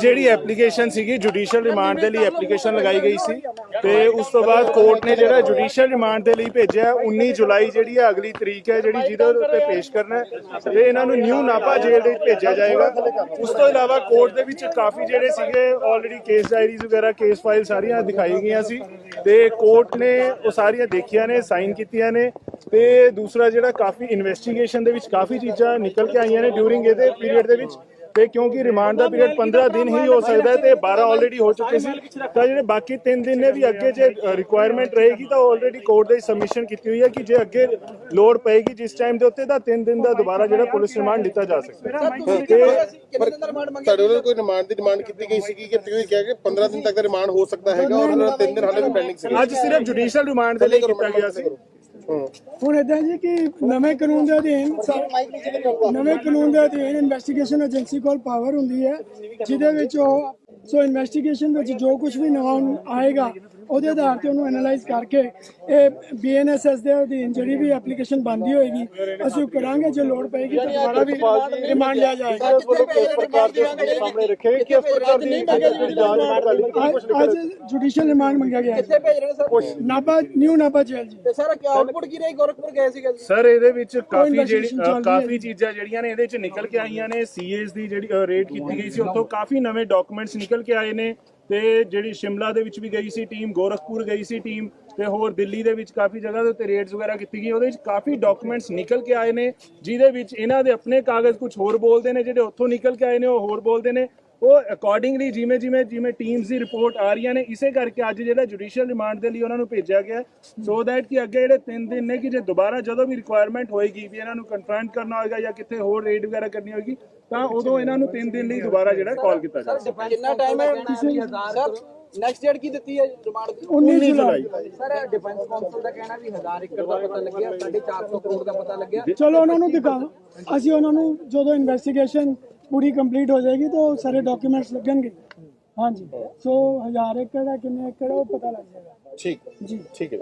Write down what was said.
ਜਿਹੜੀ ਐਪਲੀਕੇਸ਼ਨ ਸੀਗੀ judicial remand ਦੇ ਲਈ ਐਪਲੀਕੇਸ਼ਨ ਲਗਾਈ ਗਈ ਸੀ ਤੇ ਉਸ ਤੋਂ ਬਾਅਦ ਕੋਰਟ ਨੇ ਜਿਹੜਾ ਜੁਡੀਸ਼ੀਅਲ ਰਿਮਾਂਡ ਦੇ ਲਈ ਭੇਜਿਆ 19 ਜੁਲਾਈ ਜਿਹੜੀ ਹੈ, ਅਗਲੀ ਤਰੀਕ ਹੈ, ਜਿਹੜੀ ਜਿਹਦੇ ਉੱਤੇ ਪੇਸ਼ ਕਰਨਾ ਹੈ, ਤੇ ਇਹਨਾਂ ਨੂੰ ਨਿਊ ਨਾਪਾ ਜੇਲ੍ਹ ਦੇ ਵਿੱਚ ਭੇਜਿਆ ਜਾਏਗਾ। ਉਸ ਤੋਂ ਇਲਾਵਾ ਕੋਰਟ ਦੇ ਵਿੱਚ ਕਾਫੀ ਜਿਹੜੇ ਸੀਗੇ ਆਲਰੇਡੀ ਕੇਸ ਡਾਇਰੀਜ਼ ਵਗੈਰਾ ਕੇਸ ਫਾਈਲ ਸਾਰੀਆਂ ਦਿਖਾਈ ਗਈਆਂ ਸੀ ਤੇ ਕੋਰਟ ਨੇ ਉਹ ਸਾਰੀਆਂ ਦੇਖੀਆਂ ਨੇ ਸਾਈਨ ਕੀਤੀਆਂ ਨੇ ਤੇ ਦੂਸਰਾ ਜਿਹੜਾ ਕਾਫੀ ਇਨਵੈਸਟੀਗੇਸ਼ਨ ਦੇ ਵਿੱਚ ਕਾਫੀ ਚੀਜ਼ਾਂ ਨਿਕਲ ਕੇ ਆਈਆਂ ਨੇ ਡਿਊਰਿੰਗ ਇਹਦੇ ਪੀਰੀਅਡ ਦੇ ਵਿੱਚ। ਤੇ ਕਿਉਂਕਿ ਰਿਮਾਂਡ ਦਾ ਪੀਰੀਅਡ 15 ਦਿਨ ਹੀ ਹੋ ਸਕਦਾ ਹੈ ਤੇ 12 ਆਲਰੇਡੀ ਹੋ ਚੁੱਕੇ ਸੀ। ਤਾਂ ਜਿਹੜੇ ਬਾਕੀ 3 ਦਿਨ ਨੇ ਵੀ ਅੱਗੇ ਜੇ ਰਿਕੁਆਇਰਮੈਂਟ ਰਹੇਗੀ ਤਾਂ ਆਲਰੇਡੀ ਕੋਰਟ ਦੇ ਸਬਮਿਸ਼ਨ ਕੀਤੀ ਹੋਈ ਹੈ ਕਿ ਜੇ ਅੱਗੇ ਲੋਡ ਪਏਗੀ ਜਿਸ ਟਾਈਮ ਦੇ ਉੱਤੇ ਤਾਂ 3 ਦਿਨ ਦਾ ਦੁਬਾਰਾ ਜਿਹੜਾ ਪੁਲਿਸ ਰਿਮਾਂਡ ਲਿੱਤਾ ਜਾ ਸਕਦਾ ਹੈ। ਤੇ ਪਰ ਤੁਹਾਡੇ ਵੱਲੋਂ ਕੋਈ ਰਿਮਾਂਡ ਦੀ ਡਿਮਾਂਡ ਕੀਤੀ ਗਈ ਸੀ ਕਿ ਤੁਸੀਂ ਕਿਹਾ ਕਿ 15 ਦਿਨ ਤੱਕ ਦਾ ਰਿਮਾਂਡ ਹੋ ਸਕਦਾ ਹੈਗਾ ਔਰ 3 ਦਿਨ ਹਾਲੇ ਵੀ ਪੈਂਡਿੰਗ ਸੀ ਅੱਜ ਸਿਰਫ ਜੁਡੀਸ਼ੀਅਲ ਰਿਮਾਂਡ ਦੇ ਲਈ ਕੀਤਾ ਗਿਆ ਸੀ। ਹੁਣ ਇਦਾਂ ਜੀ ਕਿ ਨਵੇਂ ਕਾਨੂੰਨ ਦੇ ਅਧੀਨ ਨਵੇਂ ਕਾਨੂੰਨ ਦੇ ਅਧੀਨ ਇਨਵੈਸਟੀਗੇਸ਼ਨ ਏਜੰਸੀ ਕੋਲ ਪਾਵਰ ਹੁੰਦੀ ਹੈ, ਜਿਹਦੇ ਵਿੱਚ ਉਹ ਸੋ ਇਨਵੈਸਟੀਗੇਸ਼ਨ ਵਿੱਚ ਜੋ ਕੁਝ ਵੀ ਨਵਾਂ ਆਏਗਾ ਉਹਦੇ ਆਧਾਰ ਤੇ ਉਹਨੂੰ ਐਨਾਲਾਈਜ਼ ਕਰਕੇ ਇਹ ਬੀਐਨਐਸਐਸ ਦੇ ਅਧੀਨ ਜਿਹੜੀ ਵੀ ਐਪਲੀਕੇਸ਼ਨ ਬੰਦੀ ਹੋਏਗੀ ਅਸੀਂ ਉਹ ਕਰਾਂਗੇ ਜੇ ਲੋੜ ਪਏਗੀ ਤਾਂ ਦੁਬਾਰਾ ਵੀ ਰਿਮਾਂਡ ਲਿਆ ਜਾਏਗਾ। ਅੱਜ- ਜੁਡੀਸ਼ੀਅਲ ਰਿਮਾਂਡ ਮੰਗਿਆ ਗਿਆ। ਕਿੱਥੇ ਭੇਜ ਰਹੇ ਨੇ sir? Nabha new Nabha jail ji. ਤੇ ਸਰ ਕੀ ਆਊਟਪੁੱਟ ਕੀ ਰਹੀ? ਗੋਰਖਪੁਰ ਗਏ ਸੀਗੇ ਜੀ ਸਰ ਇਹਦੇ ਵਿੱਚ ਕਾਫੀ ਜਿਹੜੀ ਕਾਫੀ। ਚੀਜ਼ਾਂ ਜਿਹੜੀਆਂ ਨੇ ਇਹਦੇ ਵਿੱਚ ਨਿਕਲ ਕੇ ਆਈਆਂ ਨੇ ਸੀਏਸ ਦੀ ਜਿਹੜੀ ਰੇਡ ਕੀਤੀ ਗਈ ਸੀ ਉੱਥੋਂ ਕਾਫੀ ਨਵੇਂ ਡਾਕੂਮੈਂਟਸ ਨਿਕਲ ਕੇ ਆਏ ਨੇ। ਤੇ ਜਿਹੜੀ ਸ਼ਿਮਲਾ ਦੇ ਵਿੱਚ ਵੀ ਗਈ ਸੀ ਟੀਮ, ਗੋਰਖਪੁਰ ਗਈ ਸੀ ਟੀਮ ਤੇ ਹੋਰ ਦਿੱਲੀ ਦੇ ਵਿੱਚ ਕਾਫੀ ਜਗ੍ਹਾ ਦੇ ਉੱਤੇ ਰੇਡਸ ਵਗੈਰਾ ਕੀਤੀ ਗਈ ਉਹਦੇ ਵਿੱਚ ਕਾਫੀ ਡਾਕੂਮੈਂਟਸ ਨਿਕਲ ਕੇ ਆਏ ਨੇ, ਜਿਹਦੇ ਵਿੱਚ ਇਹਨਾਂ ਦੇ ਆਪਣੇ ਕਾਗਜ਼ ਕੁਝ ਹੋਰ ਬੋਲਦੇ ਨੇ, ਜਿਹੜੇ ਉੱਥੋਂ ਨਿਕਲ ਕੇ ਆਏ ਨੇ, ਉਹ ਹੋਰ ਬੋਲਦੇ ਨੇ। ਉਹ ਅਕੋਰਡਿੰਗਲੀ ਜਿਵੇਂ ਜਿਵੇਂ ਜਿਵੇਂ ਟੀਮਸ ਦੀ ਰਿਪੋਰਟ ਆ ਰਹੀਆਂ ਨੇ ਇਸੇ ਕਰਕੇ ਅੱਜ ਜਿਹੜਾ ਜੁਡੀਸ਼ੀਅਲ ਰਿਮਾਂਡ ਦੇ ਲਈ ਉਹਨਾਂ ਨੂੰ ਭੇਜਿਆ ਗਿਆ ਸੋ ਦੈਟ ਕਿ ਅੱਗੇ ਜਿਹੜੇ 3 ਦਿਨ ਨੇ ਕਿ ਜੇ ਦੁਬਾਰਾ ਜਦੋਂ ਵੀ ਰਿਕੁਆਇਰਮੈਂਟ ਹੋਏਗੀ ਵੀ ਇਹਨਾਂ ਨੂੰ ਕਨਫਰਮ ਕਰਨਾ ਹੋਏਗਾ ਜਾਂ ਕਿਤੇ ਹੋਰ ਰੇਡ ਵਗੈਰਾ ਕਰਨੀ ਹੋਏਗੀ ਤਾਂ ਉਦੋਂ ਇਹਨਾਂ ਨੂੰ 3 ਦਿਨ ਲਈ ਦੁਬਾਰਾ ਜਿਹੜਾ ਕਾਲ ਕੀਤਾ ਜਾਵੇ ਕਿੰਨਾ ਟਾਈਮ ਹੈ? ਸਰ ਨੈਕਸਟ ਡੇਟ ਕੀ ਦਿੱਤੀ ਹੈ ਰਿਮਾਂਡ ਦੀ 19 ਜੁਲਾਈ। ਸਰ ਡਿਫੈਂਸ ਕਾਉਂਸਲ ਦਾ ਕਹਿਣਾ ਵੀ 1000 ਏਕੜ ਦਾ ਪਤਾ ਲੱਗਿਆ 450 ਕਰੋੜ ਦਾ ਪਤਾ ਲੱਗਿਆ। ਚਲੋ ਉਹਨਾਂ ਨੂੰ ਦਿਖਾਓ। ਅਸੀਂ ਉਹਨਾਂ ਨੂੰ ਜਦੋਂ ਇਨਵੈਸਟੀਗੇਸ਼ਨ ਪੂਰੀ ਕੰਪਲੀਟ ਹੋ ਜਾਏਗੀ ਤਾਂ ਸਾਰੇ ਡਾਕੂਮੈਂਟਸ ਲੱਗਣਗੇ। ਹਾਂਜੀ। ਸੋ 1000 ਏਕੜ ਹੈ ਕਿੰਨੇ ਏਕੜ ਹੈ ਉਹ ਪਤਾ ਲੱਗ ਜਾਏਗਾ। ਠੀਕ। ਜੀ। ਠੀਕ ਹੈ।